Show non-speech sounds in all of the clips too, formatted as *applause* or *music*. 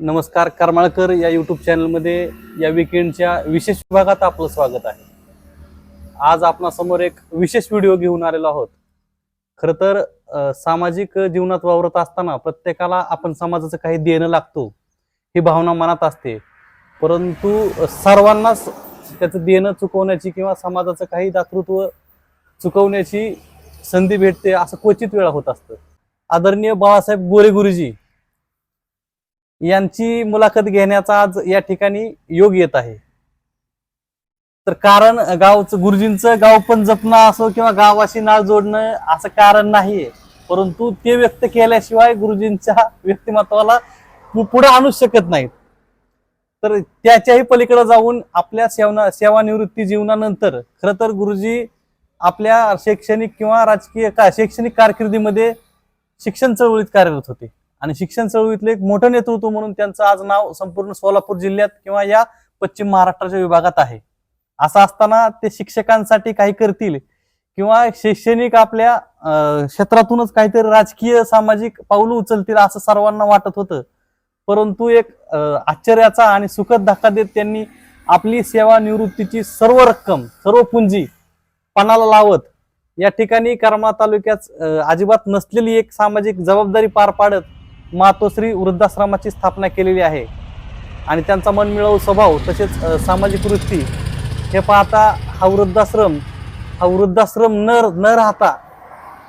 नमस्कार करमाळकर या यूट्यूब चॅनलमध्ये या विकेंडच्या विशेष विभागात आपलं स्वागत आहे. आज आपणासमोर एक विशेष व्हिडिओ घेऊन आलेलो आहोत. खरं तर सामाजिक जीवनात वावरत असताना प्रत्येकाला आपण समाजाचं काही देणं लागतो ही भावना मनात असते. परंतु सर्वांनाच त्याचं देणं चुकवण्याची किंवा समाजाचं काही दातृत्व चुकवण्याची संधी भेटते असं क्वचित वेळा होत असतं. आदरणीय बाळासाहेब गोरे गुरुजी यांची मुलाखत घेण्याचा आज या ठिकाणी योग येत आहे. तर कारण गावचं गुरुजींचं गाव पण जपणं असो किंवा गावाशी नाळ जोडणं असं कारण नाहीये. परंतु ते व्यक्त केल्याशिवाय गुरुजींच्या व्यक्तिमत्वाला पुढे आणू शकत नाहीत. तर त्याच्याही पलीकडे जाऊन आपल्या सेवना सेवानिवृत्ती जीवनानंतर खरं तर गुरुजी आपल्या शैक्षणिक किंवा राजकीय का शैक्षणिक कारकिर्दीमध्ये शिक्षण चळवळीत कार्यरत होते. आणि शिक्षण चळवळीतलं एक मोठं नेतृत्व म्हणून त्यांचं आज नाव संपूर्ण सोलापूर जिल्ह्यात किंवा या पश्चिम महाराष्ट्राच्या विभागात आहे. असं असताना ते शिक्षकांसाठी काही करतील किंवा शैक्षणिक आपल्या अं, क्षेत्रातूनच काहीतरी राजकीय सामाजिक पाऊल उचलतील असं सर्वांना वाटत होतं. परंतु एक आश्चर्याचा आणि सुखद धक्का देत त्यांनी आपली सेवा निवृत्तीची सर्व रक्कम सर्व पुंजी पणाला लावत या ठिकाणी करमाळा तालुक्यात अजिबात नसलेली एक सामाजिक जबाबदारी पार पाडत मातोश्री वृद्धाश्रमाची स्थापना केलेली आहे. आणि त्यांचा मनमिळावू स्वभाव तसेच सामाजिक वृत्ती हे पाहता हा वृद्धाश्रम हा वृद्धाश्रम न न राहता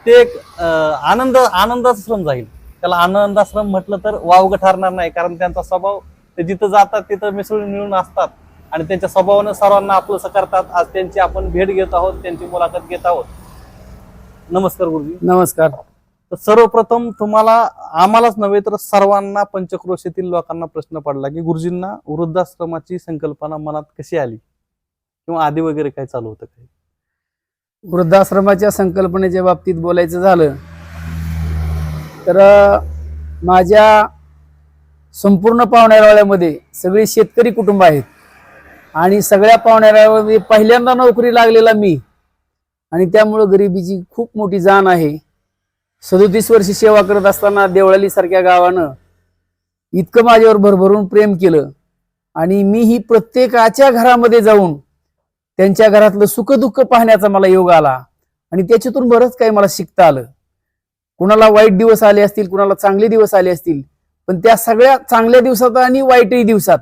ते एक आनंद आनंद आनंदाश्रम जाईल. त्याला आनंदाश्रम म्हटलं तर वावगं ठरणार नाही. कारण त्यांचा स्वभाव ते जिथं जातात तिथं मिसळून मिळून असतात. आणि त्यांच्या स्वभावानं सर्वांना आपलंसं करतात. आज त्यांची आपण भेट घेत आहोत त्यांची मुलाखत घेत आहोत. नमस्कार गुरुजी. नमस्कार. तर सर्वप्रथम तुम्हाला आम्हालाच नव्हे तर सर्वांना पंचक्रोशीतील लोकांना प्रश्न पडला की गुरुजींना वृद्धाश्रमाची संकल्पना मनात कशी आली? किंवा आधी वगैरे काय चालू होतं काही? वृद्धाश्रमाच्या संकल्पनेच्या बाबतीत बोलायचं झालं तर माझ्या संपूर्ण पाहुण्यारावळ्यामध्ये सगळे शेतकरी कुटुंब आहेत. आणि सगळ्या पाहुण्यारावळ्यामध्ये पहिल्यांदा नोकरी लागलेला मी. आणि त्यामुळं गरिबीची खूप मोठी जाण आहे. सदोतीस वर्षी सेवा करत असताना देवळाली सारख्या गावानं इतकं माझ्यावर भरभरून प्रेम केलं. आणि मी ही प्रत्येकाच्या घरामध्ये जाऊन त्यांच्या घरातलं सुखदुःख पाहण्याचा मला योग आला. आणि त्याच्यातून बरंच काही मला शिकता आलं. कुणाला वाईट दिवस आले असतील कुणाला चांगले दिवस आले असतील पण त्या सगळ्या चांगल्या दिवसात आणि वाईटही दिवसात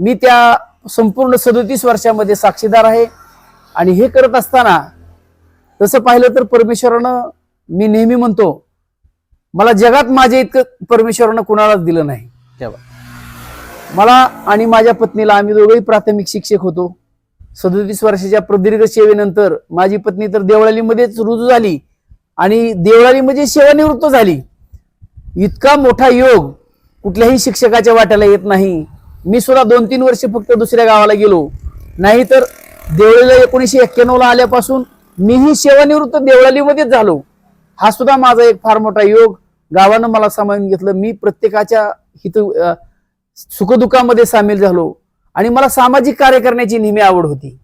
मी त्या संपूर्ण सदोतीस वर्षामध्ये साक्षीदार आहे. आणि हे करत असताना तसं पाहिलं तर परमेश्वरानं मी नेहमी म्हणतो मला जगात माझ्या इतकं परमेश्वरानं कुणालाच दिलं नाही. तेव्हा. मला आणि माझ्या पत्नीला आम्ही दोघेही प्राथमिक शिक्षक होतो. सदोतीस वर्षाच्या प्रदीर्घ सेवेनंतर माझी पत्नी तर देवळालीमध्येच रुजू झाली आणि देवळाली म्हणजे सेवानिवृत्त झाली. इतका मोठा योग कुठल्याही शिक्षकाच्या वाट्याला येत नाही. मी सुद्धा दोन तीन वर्ष फक्त दुसऱ्या गावाला गेलो. नाहीतर देवळीला एकोणीसशे एक्क्याण्णव ला आल्यापासून मीही सेवानिवृत्त देवळालीमध्येच झालो. हा सुद्धा माझा एक फार मोठा योग. गावानं मला सामावून घेतलं. मी प्रत्येकाच्या हित अं, सुखदुःखामध्ये सामील झालो. आणि मला सामाजिक कार्य करण्याची नेहमी आवड होती.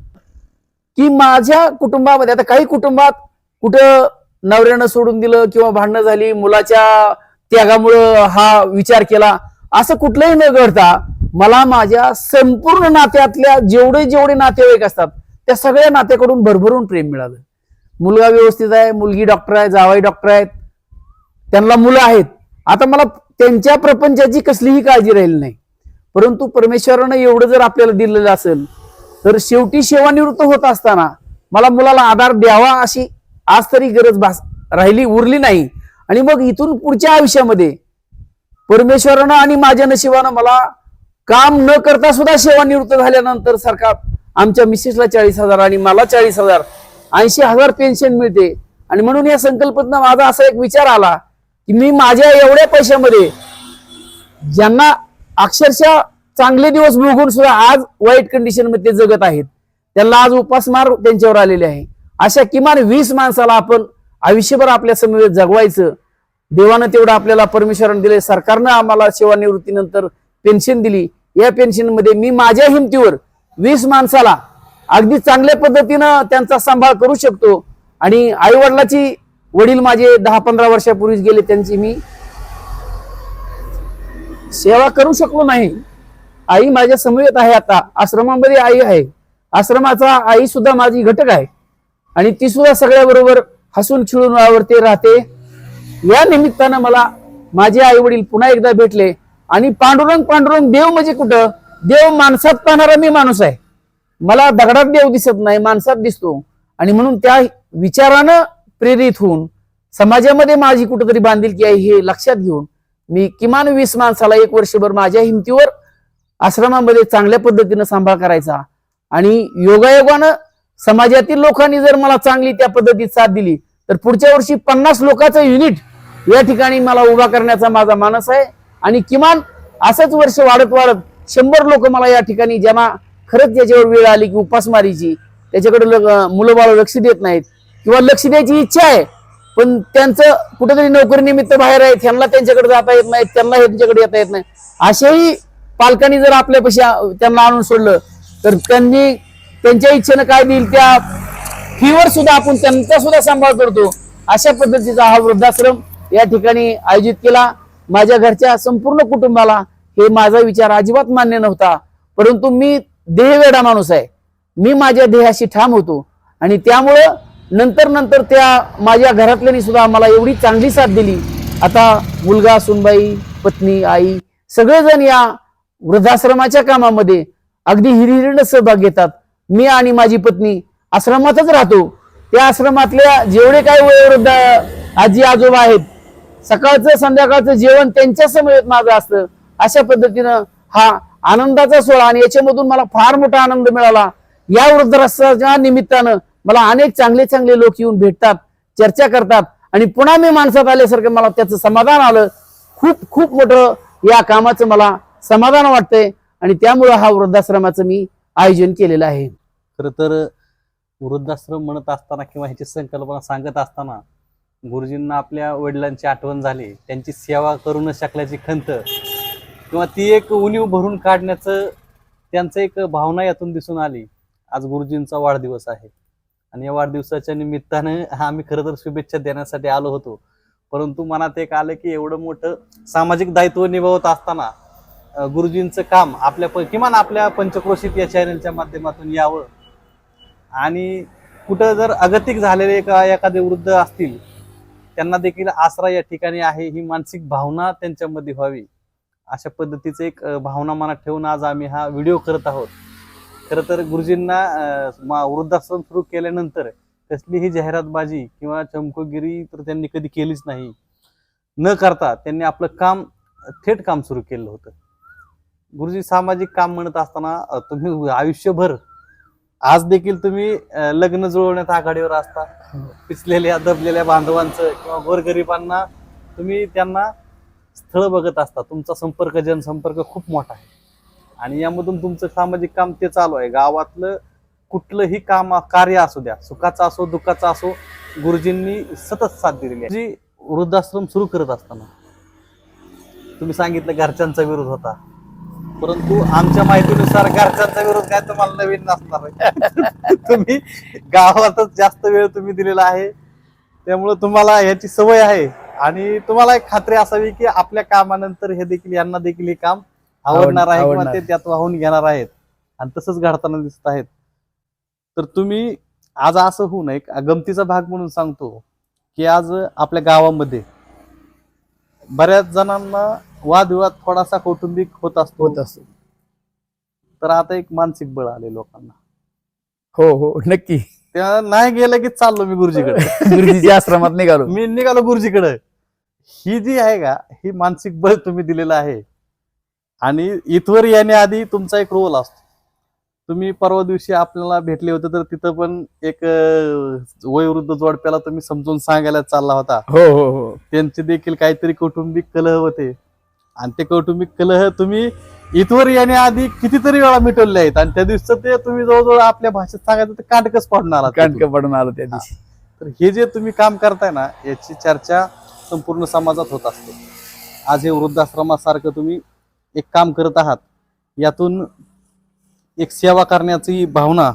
की माझ्या कुटुंबामध्ये आता काही कुटुंबात कुठं नवऱ्यानं सोडून दिलं किंवा भांडणं झाली मुलाच्या त्यागामुळं हा विचार केला असं कुठलंही न घडता मला माझ्या संपूर्ण नात्यातल्या जेवढे जेवढे नातेवाईक असतात त्या सगळ्या नात्याकडून भरभरून प्रेम मिळालं. मुलगा व्यवस्थित आहे मुलगी डॉक्टर आहे जावाई डॉक्टर आहेत. त्यांना मुलं आहेत. आता मला त्यांच्या प्रपंचाची कसलीही काळजी राहिली नाही. परंतु परमेश्वरानं एवढं जर आपल्याला दिलेलं असेल तर शेवटी सेवानिवृत्त होत असताना मला मुलाला आधार द्यावा अशी आज तरी गरज भास राहिली उरली नाही. आणि मग इथून पुढच्या आयुष्यामध्ये परमेश्वरानं आणि माझ्या नशिबानं मला काम न करता सुद्धा सेवानिवृत्त झाल्यानंतर सरकार आमच्या मिसेसला चाळीस हजार आणि मला चाळीस हजार ऐंशी हजार पेन्शन मिळते. आणि म्हणून या संकल्पनेनं माझा असा एक विचार आला की मी माझ्या एवढ्या पैशामध्ये ज्यांना अक्षरशः चांगले दिवस भोगून सुद्धा आज वाईट कंडिशनमध्ये जगत आहेत त्यांना आज उपासमार त्यांच्यावर आलेले आहे. अशा किमान वीस माणसाला आपण आयुष्यभर आपल्या समवेत जगवायचं. देवानं तेवढं आपल्याला परमेश्वरानं दिले सरकारनं आम्हाला सेवानिवृत्तीनंतर पेन्शन दिली. या पेन्शनमध्ये मी माझ्या हिमतीवर वीस माणसाला अगदी चांगल्या पद्धतीनं त्यांचा सांभाळ करू शकतो. आणि आई वडिलाची वडील माझे दहा पंधरा वर्षापूर्वीच गेले त्यांची मी सेवा करू शकलो नाही. आई माझ्या समवेत आहे आता. आश्रमामध्ये आई आहे. आश्रमाचा आई सुद्धा माझी घटक आहे. आणि ती सुद्धा सगळ्या बरोबर हसून खिळून वावरते राहते. या निमित्तानं मला माझे आई वडील पुन्हा एकदा भेटले. आणि पांडुरंग पांडुरंग देव म्हणजे कुठं? देव माणसात पाहणारा मी माणूस आहे. मला दगडात देव दिसत नाही माणसात दिसतो. आणि म्हणून त्या विचारानं प्रेरित होऊन समाजामध्ये माझी कुठेतरी बांधिलकी आहे हे लक्षात घेऊन मी किमान वीस माणसाला एक वर्षभर माझ्या हिमतीवर आश्रमामध्ये चांगल्या पद्धतीनं सांभाळ करायचा. आणि योगायोगानं समाजातील लोकांनी जर मला चांगली त्या पद्धतीत साथ दिली तर पुढच्या वर्षी पन्नास लोकांचं युनिट या ठिकाणी मला उभा करण्याचा माझा मानस आहे. आणि किमान असंच वर्ष वाढत वाढत शंभर लोक मला या ठिकाणी ज्यांना खरंच त्याच्यावर वेळ आली की उपासमारीची त्याच्याकडे मुलं बाळ लक्ष देत नाहीत. किंवा लक्ष द्यायची इच्छा आहे पण त्यांचं कुठेतरी नोकरी निमित्त बाहेर आहे त्यांना त्यांच्याकडे जाता येत नाही त्यांना त्यांच्याकडे येता येत नाही. अशाही पालकांनी जर आपल्यापाशी त्यांना आणून सोडलं तर त्यांनी त्यांच्या इच्छेनं काय देईल त्या फीवर सुद्धा आपण त्यांचा सुद्धा सांभाळ करतो. अशा पद्धतीचा हा वृद्धाश्रम या ठिकाणी आयोजित केला. माझ्या घरच्या संपूर्ण कुटुंबाला हे माझा विचार अजिबात मान्य नव्हता. परंतु मी देहवेडा माणूस आहे. मी माझ्या देहाशी ठाम होतो. आणि त्यामुळं नंतर नंतर त्या माझ्या घरातल्यांनी सुद्धा मला एवढी चांगली साथ दिली. आता मुलगा सुनबाई पत्नी आई सगळेजण या वृद्धाश्रमाच्या कामामध्ये अगदी हिरिहिरीनं सहभाग घेतात. मी आणि माझी पत्नी आश्रमातच राहतो. त्या आश्रमातल्या जेवढे काही वयोवृद्ध आजी आजोबा आहेत सकाळचं संध्याकाळचं जेवण त्यांच्या समवेत माझं असतं. अशा पद्धतीनं हा आनंदाचा सोहळा आणि याच्यामधून मला फार मोठा आनंद मिळाला. या वृद्धाश्रमाच्या निमित्तानं मला अनेक चांगले चांगले लोक येऊन भेटतात चर्चा करतात आणि पुन्हा मी माणसात आल्यासारखं मला त्याचं समाधान आलं. खूप खूप मोठं या कामाचं मला समाधान वाटतंय आणि त्यामुळं हा वृद्धाश्रमाचं मी आयोजन केलेलं आहे. खर तर वृद्धाश्रम म्हणत असताना किंवा ह्याची संकल्पना सांगत असताना गुरुजींना आपल्या वडिलांची आठवण झाली. त्यांची सेवा करू न शकल्याची खंत किंवा ती एक उणीव भरून काढण्याचं त्यांचं एक भावना यातून दिसून आली. आज गुरुजींचा वाढदिवस आहे. आणि या वाढदिवसाच्या निमित्तानं आम्ही खरं तर शुभेच्छा देण्यासाठी आलो होतो. परंतु मनात एक आलं की एवढं मोठं सामाजिक दायित्व निभावत असताना गुरुजींचं काम आपल्या प- किमान आपल्या पंचक्रोशीत या चॅनलच्या माध्यमातून यावं. आणि कुठं जर अगतिक झालेले एका एखादे वृद्ध असतील त्यांना देखील आसरा या ठिकाणी आहे ही मानसिक भावना त्यांच्यामध्ये व्हावी. अशा पद्धतीचं एक भावना मनात ठेवून आज आम्ही हा व्हिडिओ करत आहोत. खरं तर गुरुजींना वृद्धाश्रम सुरू केल्यानंतर कसलीही जाहिरातबाजी किंवा चमकोगिरी तर त्यांनी कधी केलीच नाही. न करता त्यांनी आपलं काम थेट काम सुरू केलं होतं. गुरुजी सामाजिक काम म्हणत असताना तुम्ही आयुष्यभर आज देखील तुम्ही लग्न जुळवण्यात आघाडीवर असता. पिचलेल्या दबलेल्या बांधवांचं किंवा गोरगरिबांना तुम्ही त्यांना स्थळ बघत असता तुमचा संपर्क जनसंपर्क खूप मोठा आहे. आणि यामधून तुमचं सामाजिक काम ते चालू आहे. गावातलं कुठलंही काम कार्य असू द्या सुखाचं असो दुःखाचं असो गुरुजींनी सतत साथ दिलेली आहे. जी वृद्धाश्रम सुरू करत असताना तुम्ही सांगितलं घरच्यांचा विरोध होता. परंतु आमच्या माहितीनुसार घरच्यांचा विरोध काय तुम्हाला नवीन नसणार आहे. *laughs* तुम्ही गावातच जास्त वेळ तुम्ही दिलेला आहे. त्यामुळे तुम्हाला याची सवय आहे. आणि तुम्हाला एक खात्री असावी की आपल्या कामानंतर हे देखील यांना देखील हे काम आवडणार आहे किंवा. ते त्यात वाहून घेणार आहेत. आणि तसंच घडताना दिसत आहेत. तर तुम्ही आज असं होऊ नये एक गमतीचा भाग म्हणून सांगतो की आज आपल्या गावामध्ये बऱ्याच जणांना वादविवाद थोडासा कौटुंबिक होत असतो. होत असतो. तर आता एक मानसिक बळ आले लोकांना. हो हो नक्की. त्या नाही गेलं की चाललो मी गुरुजीकडे. *laughs* गुरुजीच्या आश्रमात निघालो. मी निघालो गुरुजीकडे. ही जी आहे का ही मानसिक बळ तुम्ही दिलेलं आहे. आणि इथवर येण्याआधी तुमचा एक रोल असतो. तुम्ही परवा दिवशी आपल्याला भेटले होते तर तिथं पण एक वयोवृद्ध जोडप्याला तुम्ही समजून सांगायला चालला होता. हो हो हो. त्यांचे देखील काहीतरी कौटुंबिक कलह होते. आणि ते कौटुंबिक कलह तुम्ही इथवर येण्याआधी कितीतरी वेळा मिटवले आहेत. आणि त्या दिवसात ते तुम्ही जवळजवळ आपल्या भाषेत सांगायचं ते काटकच पाडून आला कांडक पडून आलो त्या दिवशी. तर हे जे तुम्ही काम करताय ना याची चर्चा संपूर्ण समाजात होत असते. आज हे वृद्धाश्रमासारखं तुम्ही एक काम करत आहात यातून एक सेवा करण्याची भावना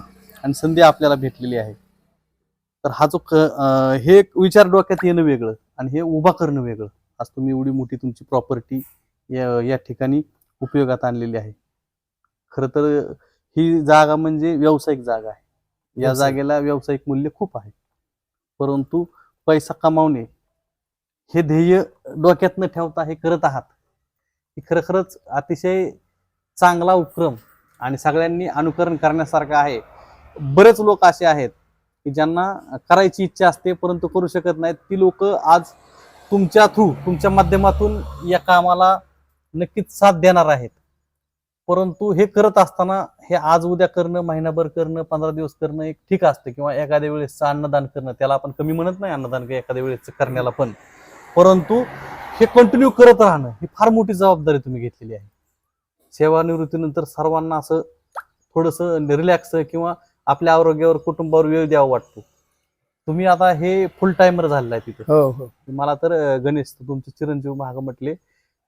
आणि संधी आपल्याला भेटलेली आहे. तर हा जो क- हे एक विचार डोक्यात येणं वेगळं आणि हे उभा करणं वेगळं. आज तुम्ही एवढी मोठी तुमची प्रॉपर्टी या या ठिकाणी उपयोगात आणलेली आहे. खरं तर ही जागा म्हणजे व्यावसायिक जागा आहे. या. जागेला व्यावसायिक मूल्य खूप आहे. परंतु पैसा कमावणे हे ध्येय डोक्यात न ठेवता हे करत आहात. हे खरोखरच अतिशय चांगला उपक्रम आणि सगळ्यांनी अनुकरण करण्यासारखं आहे. बरेच लोक असे आहेत की ज्यांना करायची इच्छा असते परंतु करू शकत नाहीत. ती लोक आज तुमच्या थ्रू तुमच्या माध्यमातून या कामाला नक्कीच साथ देणार आहेत. परंतु हे करत असताना हे आज उद्या करणं महिनाभर करणं पंधरा दिवस करणं एक ठीक असतं किंवा एखाद्या वेळेसचं अन्नदान करणं त्याला आपण कमी म्हणत नाही अन्नदान एखाद्या वेळेस करण्याला पण. परंतु हे कंटिन्यू करत राहणं ही फार मोठी जबाबदारी तुम्ही घेतलेली आहे. सेवानिवृत्तीनंतर सर्वांना असं थोडंसं रिलॅक्स किंवा आपल्या आरोग्यावर कुटुंबावर वेळ द्यावा वाटतो. तुम्ही आता हे फुल टाइमर झालेला आहे तिथं. हो हो. मला तर गणेश तुमचे चिरंजीव महाग म्हटले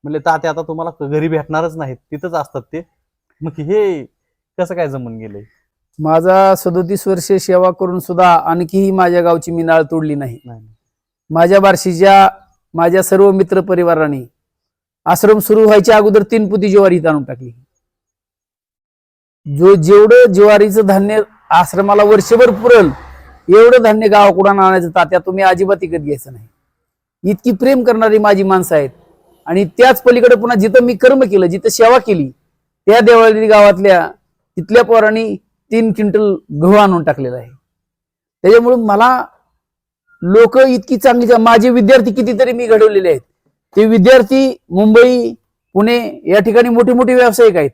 म्हणले तात्या आता तुम्हाला घरी भेटणारच नाहीत. तिथंच असतात ते. मग हे कसं काय जमून गेलंय? माझा सदोतीस वर्षे सेवा करून सुद्धा आणखीही माझ्या गावची मी नाळ तोडली नाही नाही. माझ्या बार्शीच्या माझ्या सर्व मित्र परिवाराने आश्रम सुरू व्हायच्या अगोदर तीन पुती ज्वारी आणून टाकली. जो जेवढं ज्वारीचं धान्य आश्रमाला वर्षभर पुरल एवढं धान्य गावाकडून आणायचं तात्या तुम्ही अजिबात इकत घ्यायचं नाही. इतकी प्रेम करणारी माझी माणसं आहेत. आणि त्याच पलीकडे पुन्हा जिथं मी कर्म केलं जिथं सेवा केली त्या देवाळी गावातल्या तिथल्या पोरांनी तीन क्विंटल गहू आणून टाकलेला आहे. त्याच्यामुळे मला लोक इतकी चांगली माझे विद्यार्थी कितीतरी मी घडवलेले आहेत. ते विद्यार्थी मुंबई पुणे या ठिकाणी मोठे मोठे व्यावसायिक आहेत.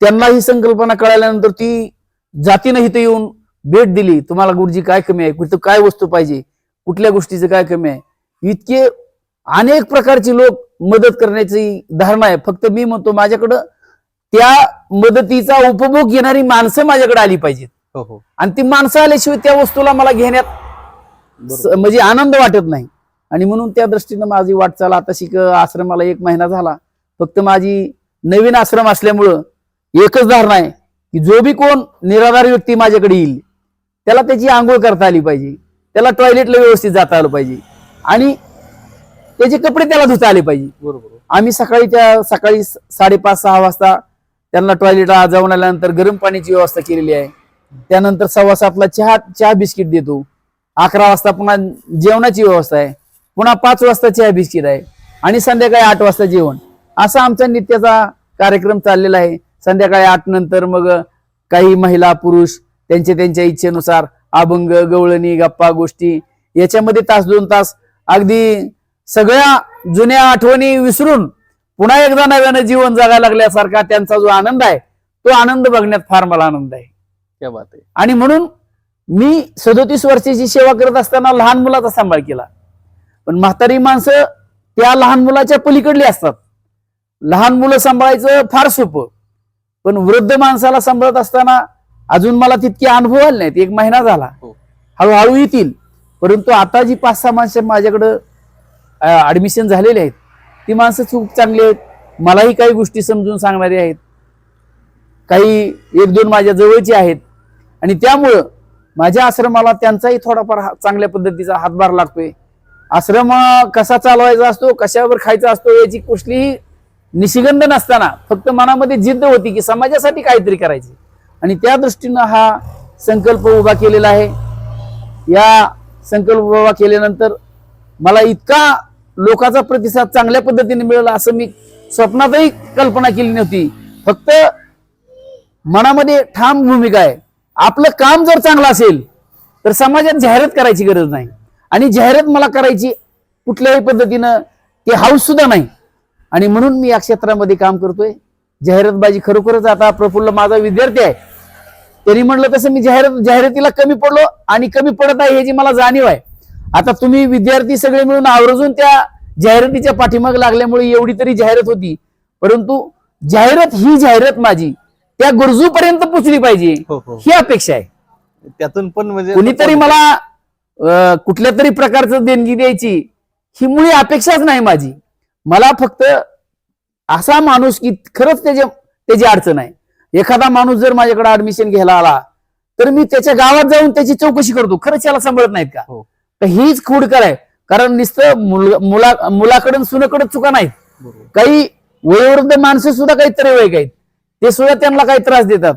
त्यांना ही संकल्पना कळाल्यानंतर ती जातीनं इथं येऊन भेट दिली तुम्हाला गुरुजी काय कमी आहे? कुठं काय वस्तू पाहिजे? कुठल्या गोष्टीचं काय कमी आहे? इतके अनेक प्रकारचे लोक मदत करण्याची धारणा आहे. फक्त मी म्हणतो माझ्याकडं त्या मदतीचा उपभोग घेणारी माणसं माझ्याकडे आली पाहिजेत. हो हो. आणि ती माणसं आल्याशिवाय त्या वस्तूला मला घेण्यात स-. म्हणजे आनंद वाटत नाही. आणि म्हणून त्या दृष्टीनं माझी वाटचाल आता शिक आश्रमाला एक महिना झाला. फक्त माझी नवीन आश्रम असल्यामुळं एकच धारणा आहे की जो बी कोण निराधार व्यक्ती माझ्याकडे येईल त्याला त्याची आंघोळ करता आली पाहिजे. त्याला टॉयलेटला व्यवस्थित जाता आलं पाहिजे. आणि त्याचे कपडे त्याला धुता आले पाहिजे. बरोबर. आम्ही सकाळी त्या सकाळी स- साडेपाच सहा वाजता त्यांना टॉयलेटला जाऊन आल्यानंतर गरम पाण्याची व्यवस्था केलेली आहे. त्यानंतर सव्वा सातला चहा चहा बिस्किट देतो. अकरा वाजता पुन्हा जेवणाची व्यवस्था आहे. पुन्हा पाच वाजता चहा बिस्किट आहे. आणि संध्याकाळी आठ वाजता जेवण. असा आमचा नित्याचा कार्यक्रम चाललेला आहे. संध्याकाळी आठ नंतर मग काही महिला पुरुष त्यांच्या त्यांच्या इच्छेनुसार अभंग गवळणी गप्पा गोष्टी याच्यामध्ये तास दोन तास अगदी सगळ्या जुन्या आठवणी विसरून पुन्हा एकदा नव्यानं जीवन जगायला लागल्यासारखा त्यांचा जो आनंद आहे तो आनंद बघण्यात फार मला आनंद आहे. क्या बात आहे. आणि म्हणून मी सदोतीस वर्षाची सेवा करत असताना लहान मुलाचा सांभाळ केला. पण म्हातारी माणसं त्या लहान मुलाच्या पलीकडली असतात. लहान मुलं सांभाळायचं फार सोपं. पण वृद्ध माणसाला सांभाळत असताना अजून मला तितके अनुभव आले नाहीत. एक महिना झाला. हो. हळूहळू येतील. परंतु आता जी पाच सहा माणसं माझ्याकडं ऍडमिशन झालेली आहेत ती माणसं खूप चांगली आहेत. मलाही काही गोष्टी समजून सांगणारी आहेत. काही एक दोन माझ्या जवळचे आहेत. आणि त्यामुळं माझ्या आश्रमाला त्यांचाही थोडाफार हा- चांगल्या पद्धतीचा हातभार लागतोय. आश्रम कसा चालवायचा असतो कशावर खायचा असतो याची कुठलीही निशिगंध नसताना फक्त मनामध्ये जिद्द होती की समाजासाठी काहीतरी करायचे. आणि त्या दृष्टीनं हा संकल्प उभा केलेला आहे. या संकल्प उभा केल्यानंतर मला इतका लोकांचा प्रतिसाद चांगल्या पद्धतीने मिळाला असं मी स्वप्नातही कल्पना केली नव्हती. फक्त मनामध्ये ठाम भूमिका आहे. आपलं काम जर चांगलं असेल तर समाजात जाहिरात करायची गरज नाही. आणि जाहिरात मला करायची कुठल्याही पद्धतीनं ते हाऊस सुद्धा नाही. आणि म्हणून मी या क्षेत्रामध्ये काम करतोय. जाहिरातबाजी खरोखरच आता प्रफुल्ल माझा विद्यार्थी आहे. त्यांनी म्हटलं तसं मी जाहिरात जाहिरातीला कमी पडलो आणि कमी पडत आहे ह्याची मला जाणीव आहे. आता तुम्ही विद्यार्थी सगळे मिळून आवर्जून त्या जाहिरातीच्या पाठीमाग लागल्यामुळे एवढी तरी जाहिरात होती. परंतु जाहिरात ही जाहिरात माझी त्या गरजूपर्यंत पोचली पाहिजे हो हो. ही अपेक्षा आहे. त्यातून पण म्हणजे कुणीतरी मला अं, कुठल्या तरी प्रकारचं देणगी द्यायची ही मुळी अपेक्षाच नाही माझी. मला फक्त असा माणूस की खरंच त्याच्या त्याची अडचण आहे. एखादा माणूस जर माझ्याकडे ऍडमिशन घ्यायला आला तर मी त्याच्या गावात जाऊन त्याची चौकशी करतो. खरंच याला सांभाळत नाहीत का? हो. तर हीच खोडकर आहे. कारण नुसतं मुल- मुला मुलाकडून सुनाकडे चुका नाहीत. बरोबर. काही वयोवृद्ध माणसं सुद्धा काहीतरी वय आहेत. ते सुद्धा त्यांना काही त्रास देतात.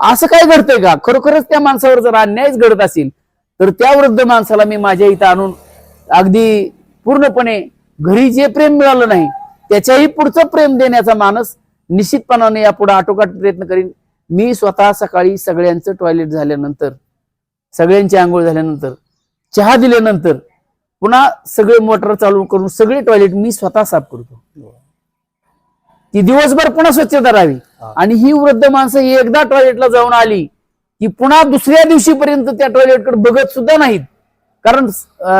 असं काय घडतंय का? खरोखरच त्या माणसावर जर अन्यायच घडत असेल तर त्या वृद्ध माणसाला मी माझ्या इथं आणून अगदी पूर्णपणे घरी जे प्रेम मिळालं नाही त्याच्याही पुढचं प्रेम देण्याचा मानस निश्चितपणाने यापुढे आटोकाट प्रयत्न करीन. मी स्वतः सकाळी सगळ्यांचं टॉयलेट झाल्यानंतर सगळ्यांची आंघोळ झाल्यानंतर चहा दिल्यानंतर पुन्हा सगळे मोटर चालू करून सगळे टॉयलेट मी स्वतः साफ करतो. ती दिवसभर पुन्हा स्वच्छता राहावी. आणि ही वृद्ध माणसं एकदा टॉयलेटला जाऊन आली की पुन्हा दुसऱ्या दिवशीपर्यंत त्या टॉयलेटकडे बघत सुद्धा नाहीत. कारण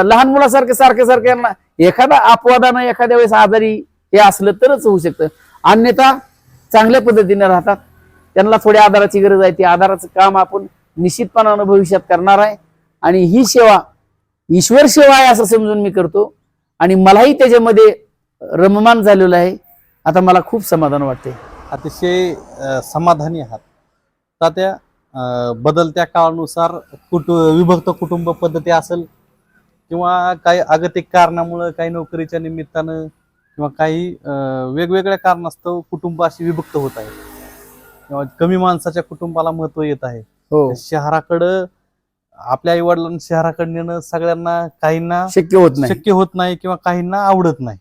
लहान मुलासारखे सारखे सारखे यांना एखादा अपवादानं एखाद्या वेळेस आजारी हे असलं तरच होऊ शकतं. अन्यथा चांगल्या पद्धतीने राहतात. त्यांना थोड्या आधाराची गरज आहे. ती आधाराचं काम आपण निश्चितपणानं भविष्यात करणार आहे. आणि ही सेवा ईश्वर सेवा आहे असं समजून मी करतो. आणि मलाही त्याच्यामध्ये रममान झालेलं आहे. आता मला खूप समाधान वाटते. अतिशय समाधानी आहात. तात्या बदलत्या काळानुसार कुटु विभक्त कुटुंब पद्धती असेल किंवा काही अगतिक कारणामुळं काही नोकरीच्या निमित्तानं किंवा काही वेगवेगळ्या कारणास्तव कुटुंब अशी विभक्त होत आहे किंवा कमी माणसाच्या कुटुंबाला महत्त्व येत आहे. हो. शहराकडं आपल्या आई वडिलांना शहराकडे नेणं सगळ्यांना काहींना शक्य होत नाही. शक्य होत नाही किंवा काहींना आवडत नाही.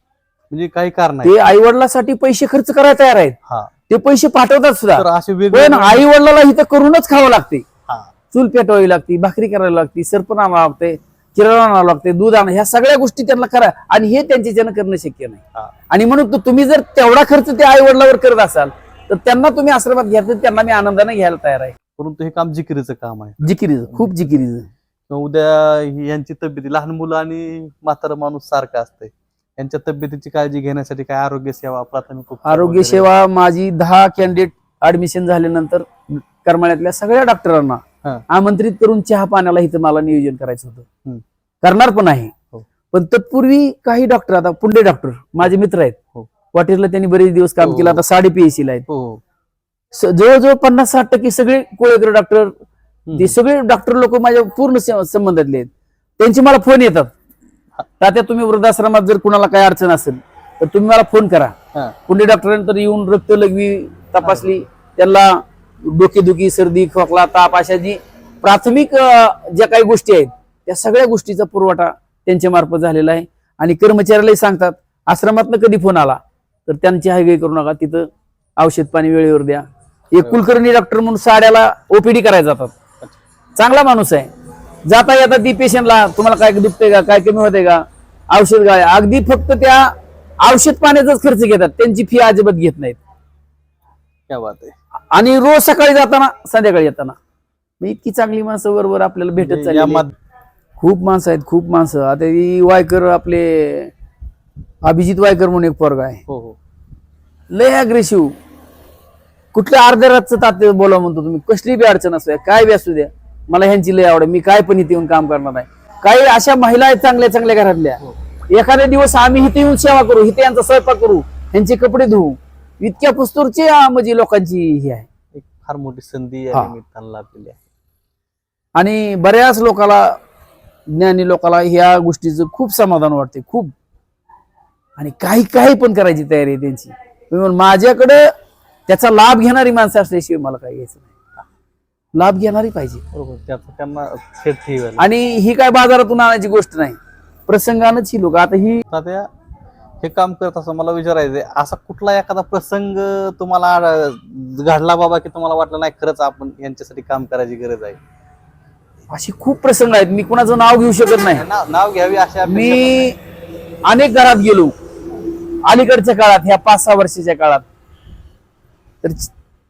म्हणजे काही कारण ते आई वडिलासाठी पैसे खर्च करायला तयार आहेत. हा. ते पैसे पाठवतात सुद्धा. असे पण वेगवेगळे आई वडिलाला इथं करूनच खावं लागते. हा. चूल पेटवावी लागते भाकरी करायला लागते सरपण आणावं लागते किराणा आणावं लागते दूध आणा ह्या सगळ्या गोष्टी त्यांना करा. आणि हे त्यांच्याच्यानं करणं शक्य नाही. आणि म्हणून तो तुम्ही जर तेवढा खर्च त्या आई वडिलावर करत असाल तर त्यांना तुम्ही आश्रमात घ्या तर त्यांना मी आनंदाने घ्यायला तयार आहे. परंतु हे काम जिकिरीचं काम आहे. जिकिरीज खूप जिकिरीज किंवा उद्या ही- यांची तब्येती लहान मुलं आणि म्हातारा माणूस सारखं असते यांच्या तब्येतीची काळजी घेण्यासाठी काय आरोग्य सेवा प्राथमिक उपचार आरोग्य वगैरे? सेवा माझी दहा कॅन्डिडेट ऍडमिशन झाल्यानंतर करमाळ्यातल्या सगळ्या डॉक्टरांना. आमंत्रित करून चहा पाण्याला इथं मला नियोजन करायचं होतं. करणार पण आहे हो. पण तत्पूर्वी काही डॉक्टर आता पुंडे डॉक्टर माझे मित्र आहेत हो. वाटेरला त्यांनी बरेच दिवस काम हो. केलं आता साडे पीएससी ला आहेत हो हो. स- जवळजवळ पन्नास साठ टक्के सगळे कोळेकर डॉक्टर हम्म. ते सगळे डॉक्टर लोक माझ्या पूर्ण स- संबंधातले आहेत त्यांचे मला फोन येतात तात्या तुम्ही वृद्धाश्रमात जर कुणाला काही अडचण असेल तर तुम्ही मला फोन करा. पुणे डॉक्टरांतर येऊन रक्त लगवी तपासली. त्यांना डोकेदुखी सर्दी खोकला ताप अशा जी प्राथमिक ज्या काही गोष्टी आहेत त्या सगळ्या गोष्टीचा पुरवठा त्यांच्या मार्फत झालेला आहे. आणि कर्मचाऱ्यालाही सांगतात आश्रमातनं कधी फोन आला तर त्यांची हायवे करू नका तिथं औषध पाणी वेळेवर द्या. एक कुलकर्णी डॉक्टर म्हणून साड्याला ओपीडी करायला जातात. चांगला माणूस आहे. जाता येता ती पेशंटला तुम्हाला काय दुखतंय का काय कमी होते का? औषध काय? अगदी फक्त त्या औषध पाण्याचाच खर्च घेतात. त्यांची फी अजिबात घेत नाहीत. क्या बात आहे. आणि रोज सकाळी जाताना संध्याकाळी येताना. मग इतकी चांगली माणसं बरोबर आपल्याला भेटत चालली खूप माणसं आहेत खूप माणसं. आता ही वायकर आपले अभिजित वायकर म्हणून एक पोरगा आहे. हो हो. लय अग्रेसिव्ह कुठल्या अर्ध्या रातचं तात्या बोला म्हणतो तुम्ही? कसली बी अडचण असू द्या काय बी असू द्या. मला ह्यांची लय आवड मी काय पण इथे येऊन काम करणार आहे. काही अशा महिला आहेत चांगल्या चांगल्या घरातल्या. हो. एखाद्या दिवस आम्ही इथे येऊन सेवा करू इथे यांचा स्वयंपाक करू ह्यांचे कपडे धुवू इतक्या पुस्तूरची म्हणजे लोकांची ही आहे. एक फार मोठी संधी या. निमित्तानं लाभलेली आहे. आणि बऱ्याच लोकाला ज्ञानी लोकाला ह्या गोष्टीचं खूप समाधान वाटते खूप. आणि काही काही पण करायची तयारी आहे त्यांची. माझ्याकडं त्याचा लाभ घेणारी माणसं असल्याशिवाय मला काही घ्यायचं नाही. लाभ घेणारी पाहिजे. बरोबर त्याचा त्यांना आणि ही काय बाजारातून आणायची गोष्ट नाही. प्रसंगानच ही लोक. आता ही तात्या हे काम करत असं मला विचारायचंय असा कुठला एखादा प्रसंग तुम्हाला घडला बाबा की तुम्हाला वाटलं नाही खरंच आपण यांच्यासाठी काम करायची गरज आहे? अशी खूप प्रसंग आहेत. मी कुणाचं नाव घेऊ शकत नाही. नाव नाव घ्यावी अशा मी अनेक घरात गेलो. अलीकडच्या काळात ह्या पाच सहा वर्षाच्या काळात. तर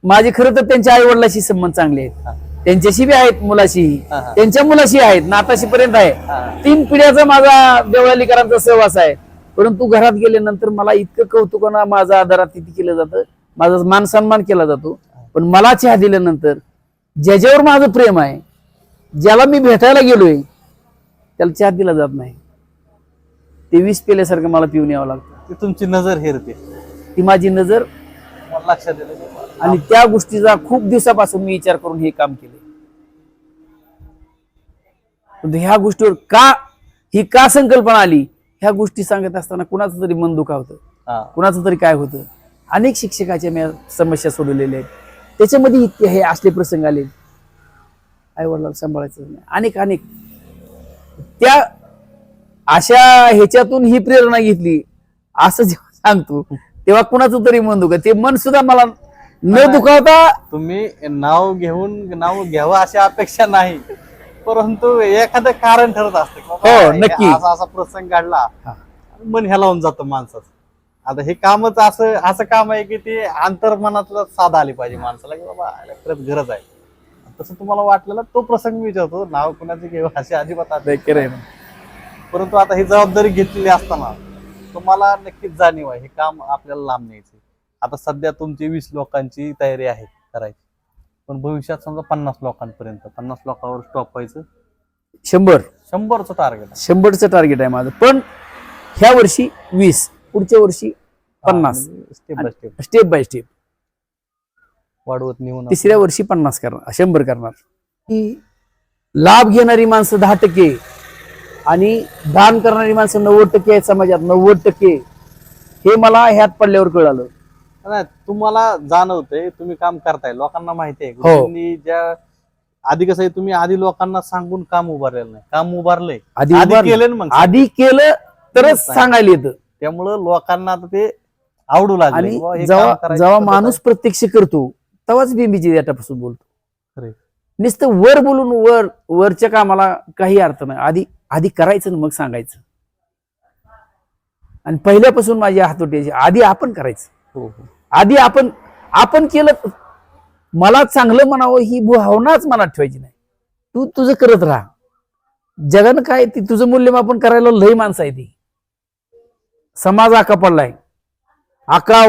माझे खरं तर त्यांच्या आई वडिलाशी संबंध चांगले आहेत. त्यांच्याशी बी आहेत मुलाशीही हा. त्यांच्या मुलाशी आहेत नाताशी पर्यंत आहे. तीन पिढ्याचा माझा देवळालीकरांचा सहवास आहे. परंतु घरात गेल्यानंतर मला इतकं कौतुकानं माझा आदरातिथी केलं जातं. माझा मान सन्मान केला जातो. पण मला चहा दिल्यानंतर ज्याच्यावर माझं प्रेम आहे ज्याला मी भेटायला गेलोय त्याला चहा दिला जात नाही. ते वीस पेल्यासारखं मला पिऊन यावं लागतं. ती तुमची नजर हेरते ती. माझी नजर लक्षात येतं. आणि त्या गोष्टीचा खूप दिवसापासून मी विचार करून हे काम केले. ह्या गोष्टीवर का ही का संकल्पना आली ह्या गोष्टी सांगत असताना कुणाचं तरी मन दुखावतं कुणाचं तरी काय होतं. अनेक शिक्षकाच्या मी समस्या सोडवलेल्या आहेत. त्याच्यामध्ये इतके हे असले प्रसंग आले. आई वडिलांना सांभाळायचं नाही. अनेक अनेक. त्या अशा ह्याच्यातून ही प्रेरणा घेतली. असं जेव्हा सांगतो तेव्हा कुणाचं तरी मन दुखा. ते मन सुद्धा मला न दुखावता तुम्ही नाव घेऊन नाव घ्यावं अशी अपेक्षा नाही. परंतु एखादं कारण ठरत असतं हो, नक्की. असा असा प्रसंग घडला. हा. मन ह्याला होऊन जातं माणसाचं. आता हे कामच असं असं काम आहे की ते अंतर्मनातलं साधा आली पाहिजे माणसाला की बाबा खरंच गरज आहे. तसं तुम्हाला वाटलेला तो प्रसंग मी विचारतो नाव कुणाचे घेऊ *laughs* अशी अजिबात. परंतु आता ही जबाबदारी घेतलेली असताना तुम्हाला नक्कीच जाणीव आहे हे काम आपल्याला लांब न्यायचे आता सध्या तुमची वीस लोकांची तयारी आहे करायची. पण भविष्यात समजा पन्नास लोकांपर्यंत पन्नास लोकांवर स्टॉप व्हायचं. शंभर. शंभरचं टार्गेट आहे. शंभरचं टार्गेट आहे माझं. पण ह्या वर्षी वीस पुढच्या वर्षी पन्नास. Step by step step by step वाढवत नेऊन तिसऱ्या वर्षी पन्नास करणार शंभर करणार. ही लाभ घेणारी माणसं दहा टक्के आणि दान करणारी माणसं नव्वद टक्के आहेत समाजात नव्वद टक्के. हे मला ह्यात पडल्यावर कळालं. नाही तुम्हाला जाणवतंय तुम्ही काम करताय लोकांना माहिती आहे हो. गुरुजींनी ज्या आधी कसं आहे तुम्ही आधी लोकांना सांगून काम उभारलेलं नाही. काम उभारलंय. आधी आधी उभारलं. केलं ना मग. आधी केलं तरच सांगायला येतं. त्यामुळं लोकांना आता ते आवडू लागले आणि की बुवा हे जेव्हा काम करायची जेव्हा पद्धत माणूस प्रत्यक्ष करतो तेव्हाच बिंबीची देठापासून बोलतो. खरंय. नुसतं वर बोलून वर वरच्या कामाला काही अर्थ नाही. आधी आधी करायचं आणि मग सांगायचं. आणि पहिल्यापासून माझी हातोटी आधी आपण करायचं. आहे. हो हो. आधी आपण आपण केलं मला चांगलं म्हणावं ही भावनाच मनात ठेवायची नाही. तू तुझं करत राहा. जगानं काय ती तुझं मूल्यमापन करायला लय माणसं आहे ती समाज आका पडलाय. आका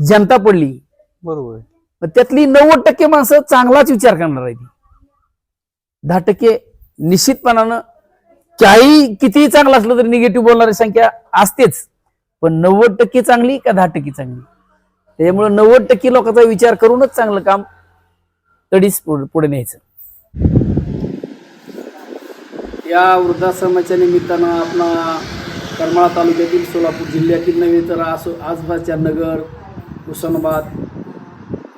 जनता पडली. बरोबर त्यातली नव्वद टक्के माणसं चांगलाच विचार करणार आहे ती दहा टक्के निश्चितपणानं काही कितीही चांगलं असलं तरी निगेटिव्ह बोलणारी संख्या असतेच. पण नव्वद टक्के चांगली का दहा टक्के चांगली? त्याच्यामुळे नव्वद टक्के लोकांचा विचार करूनच चांगलं काम तडीच पुढे पुढे न्यायचं. या वृद्धाश्रमाच्या निमित्तानं आपला करमाळा तालुक्यातील सोलापूर जिल्ह्यातील नव्हे तर असो आसपासच्या नगर उस्मानाबाद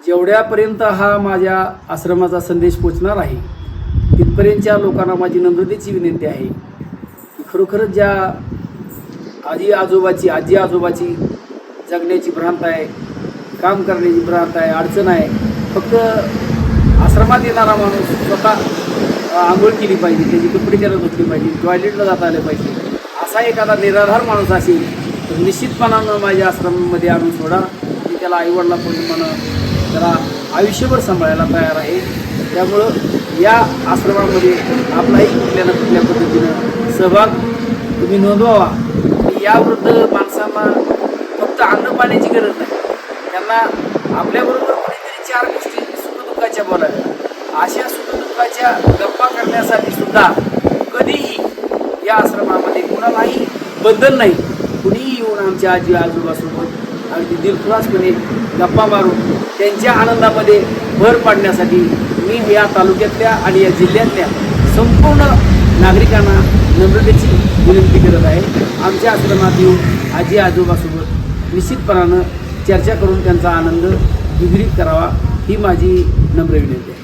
जेवढ्यापर्यंत हा माझ्या आश्रमाचा संदेश पोचणार आहे तिथपर्यंतच्या लोकांना माझी नम्रतेची विनंती आहे की खरोखरच ज्या आजी आजोबाची आजी आजोबाची जगण्याची भ्रांत आहे काम करण्याची भ्रांत आहे अडचण आहे. फक्त आश्रमात येणारा माणूस स्वतः आंघोळ केली पाहिजे त्याची कपडे त्याला धुतली पाहिजे टॉयलेटला जाता आले पाहिजे. असा एखादा निराधार माणूस असेल तर निश्चितपणानं माझ्या आश्रमामध्ये आणून सोडा. मी त्याला आईवडला पण म्हणा त्याला आयुष्यभर सांभाळायला तयार आहे. त्यामुळं या आश्रमामध्ये आपलाही कुठल्या ना कुठल्या पद्धतीनं सहभाग तुम्ही नोंदवावा. की या वृद्ध माणसांना फक्त अन्न पाण्याची गरज नाही. त्यांना आपल्याबरोबर कुणीतरी चार गोष्टी सुखदुःखाच्या बोलाव्या अशा सुखदुःखाच्या गप्पा करण्यासाठी सुद्धा कधीही या आश्रमामध्ये कुणालाही बंधन नाही. कुणीही येऊन आमच्या आजी आजोबासोबत अगदी दिलखुलासपणे गप्पा मारून त्यांच्या आनंदामध्ये भर पाडण्यासाठी मी या तालुक्यातल्या आणि या जिल्ह्यातल्या संपूर्ण नागरिकांना नम्रतेची विनंती करत आहे. आमच्या आश्रमात येऊन आजी आजोबासोबत निश्चितपणानं चर्चा करून त्यांचा आनंद द्विगुणित करावा ही माझी नम्र विनंती आहे.